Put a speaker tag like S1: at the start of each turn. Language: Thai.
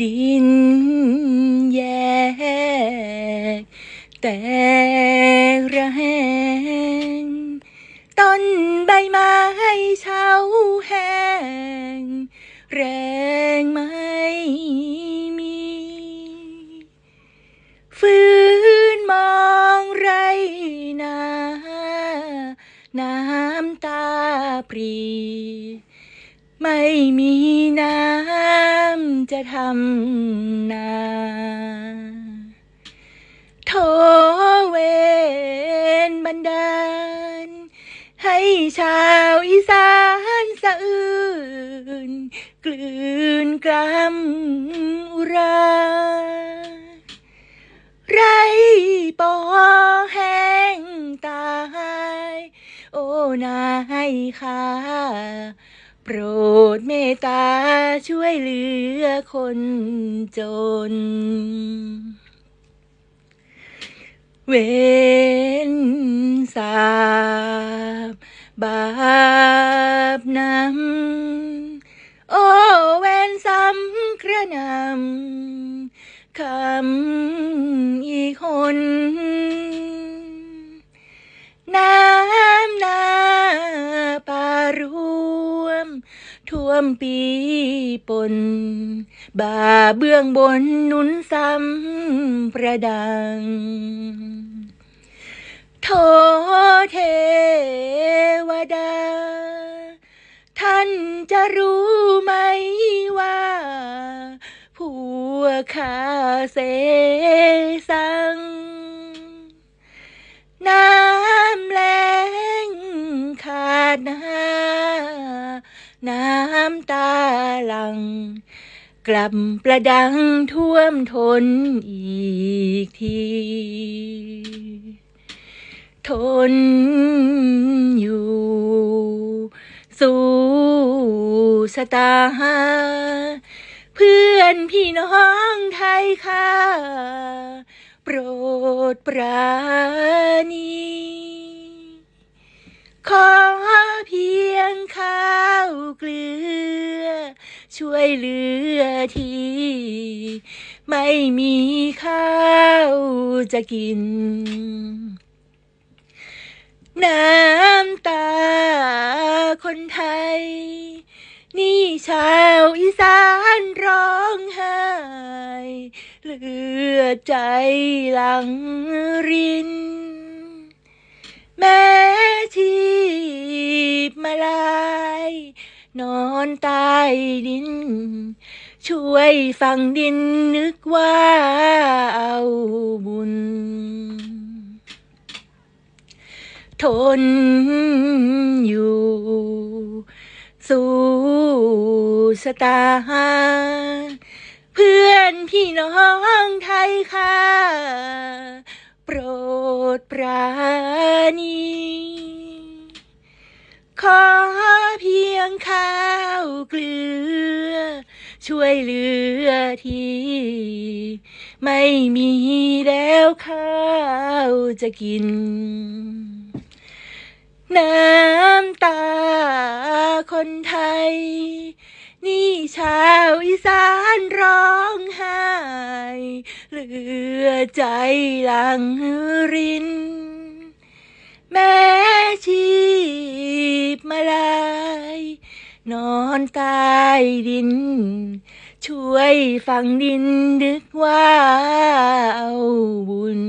S1: ดินแยก แต่ระแหงต้นใบไม้เช้าแห้ง แรงไม่มี ฟื้นมองไรนาน้ำตาปรี ไม่มีน้ำ จะทำนาโทเวนบันดาล ให้ชาวอีสานสะอื้นกลืนกล้ำอุราไรปอแห้งตาย โอ้นายค่ะ ปรดเมตตาช่วยเหลือคนจน เวนสาบบาปนำโอ้เวนซ้ำกระนำคำ ท่วมปีปนบ่าเบื้องบนนุนซ้ำประดังโทเทวดา ท่านจะรู้ไหมว่า ผัวข้าเสำตาหลัง กลับประดังท่วมทนอีกที ทนอยู่ สู้สตาเพื่อนพี่น้องไทยค่ะ โปรดปราณีขอเพียงข้าวเกลือ ช่วยเหลือที ไม่มีข้าวจะกิน น้ำตาคนไทย นี่ชาวอีสานร้องไห้เลือดใจหลังริน นอนใต้ดิน ช่วยฟังดินนึกว่าเอาบุญ ทนอยู่ สู้สตาเพื่อนพี่น้องไทยค่ะ โปรดปราณี เกลือ ช่วยเหลือที ไม่มีแล้วข้าวจะกิน น้ำตาคนไทย นี่ชาวอีสานร้องไห้เหลือใจหลังริน แม้ชี อนใต้ดิน ช่วยฟังดินดึกว่าเอาบุญ